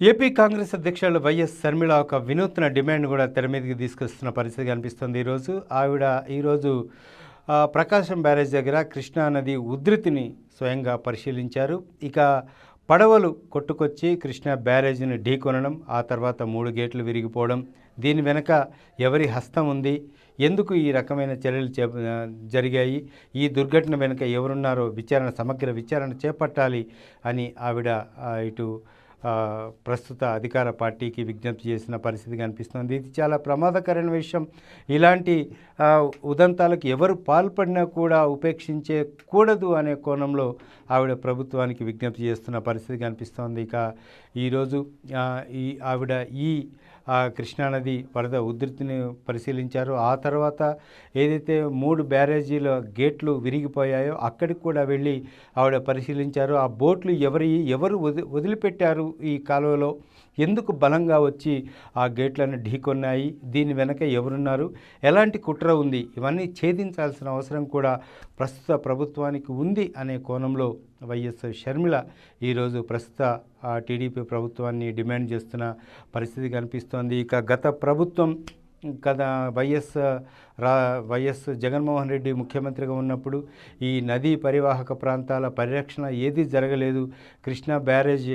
AP Congress అధ్యక్షులు YS Sharmila ఒక వినూత్న డిమాండ్ కూడా తెర మీదకి తీసుకొస్తున్న పరిస్థితి కనిపిస్తుంది ఈరోజు. ఆవిడ ఈరోజు ప్రకాశం బ్యారేజ్ దగ్గర కృష్ణా నది ఉధృతిని స్వయంగా పరిశీలించారు. ఇక పడవలు కొట్టుకొచ్చి కృష్ణా బ్యారేజ్ని ఢీకొనడం ఆ తర్వాత మూడు గేట్లు విరిగిపోవడం దీని వెనక ఎవరి హస్తం ఉంది ఎందుకు ఈ రకమైన చర్యలు చే జరిగాయి ఈ దుర్ఘటన వెనుక ఎవరున్నారో విచారణ సమగ్ర విచారణ చేపట్టాలి అని ఆవిడ ఇటు ప్రస్తుత అధికార పార్టీకి విజ్ఞప్తి చేసిన పరిస్థితి కనిపిస్తుంది. ఇది చాలా ప్రమాదకరమైన విషయం. ఇలాంటి ఉదంతాలకు ఎవరు పాల్పడినా కూడా ఉపేక్షించే కూడదు అనే కోణంలో ఆవిడ ప్రభుత్వానికి విజ్ఞప్తి చేస్తున్న పరిస్థితి కనిపిస్తోంది. ఇక ఈరోజు ఈ ఆవిడ ఈ కృష్ణానది వరద ఉధృతిని పరిశీలించారు. ఆ తర్వాత ఏదైతే మూడు బ్యారేజీల గేట్లు విరిగిపోయాయో అక్కడికి కూడా వెళ్ళి ఆవిడ పరిశీలించారు. ఆ బోట్లు ఎవరి ఎవరు వది వదిలిపెట్టారు ఈ కాలువలో? ఎందుకు బలంగా వచ్చి ఆ గేట్లను ఢీకొన్నాయి? దీని వెనక ఎవరున్నారు? ఎలాంటి కుట్ర ఉంది. ఇవన్నీ ఛేదించాల్సిన అవసరం కూడా ప్రస్తుత ప్రభుత్వానికి ఉంది అనే కోణంలో వైఎస్ షర్మిల ఈరోజు ప్రస్తుత టీడీపీ ప్రభుత్వాన్ని డిమాండ్ చేస్తున్న పరిస్థితి కనిపిస్తోంది. ఇక గత ప్రభుత్వం కదా వైఎస్ రా వైఎస్ జగన్మోహన్ రెడ్డి ముఖ్యమంత్రిగా ఉన్నప్పుడు ఈ నదీ పరివాహక ప్రాంతాల పరిరక్షణ ఏది జరగలేదు. కృష్ణా బ్యారేజ్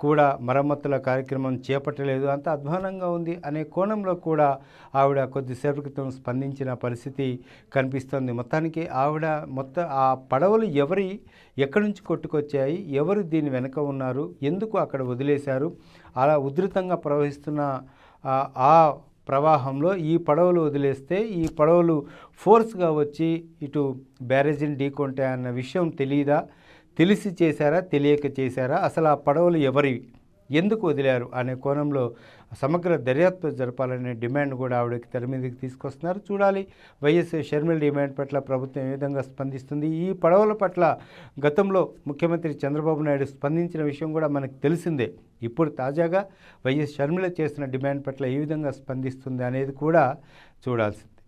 కూడా మరమ్మతుల కార్యక్రమం చేపట్టలేదు. అంత అధ్వానంగా ఉంది అనే కోణంలో కూడా ఆవిడ కొద్దిసేపటి క్రితం స్పందించిన పరిస్థితి కనిపిస్తుంది. మొత్తానికి ఆవిడ మొత్తం ఆ పడవలు ఎవరి ఎక్కడి నుంచి కొట్టుకొచ్చాయి ఎవరు దీని వెనక ఉన్నారు ఎందుకు అక్కడ వదిలేశారు అలా ఉధృతంగా ప్రవహిస్తున్న ఆ- ఆ ప్రవాహంలో ఈ పడవలు వదిలేస్తే ఈ పడవలు ఫోర్స్గా వచ్చి ఇటు బ్యారేజీని ఢీకొంటాయన్న విషయం తెలియదా తెలిసి చేశారా తెలియక చేశారా అసలు ఆ పడవలు ఎవరివి ఎందుకు వదిలారు అనే కోణంలో సమగ్ర దర్యాప్తు జరపాలనే డిమాండ్ కూడా ఆవిడకి తెర మీదకి తీసుకొస్తున్నారు. చూడాలి వైఎస్ షర్మిల డిమాండ్ పట్ల ప్రభుత్వం ఏ విధంగా స్పందిస్తుంది? ఈ పడవల పట్ల గతంలో ముఖ్యమంత్రి చంద్రబాబు నాయుడు స్పందించిన విషయం కూడా మనకు తెలిసిందే. ఇప్పుడు తాజాగా వైఎస్ షర్మిల చేసిన డిమాండ్ పట్ల ఏ విధంగా స్పందిస్తుంది అనేది కూడా చూడాల్సింది.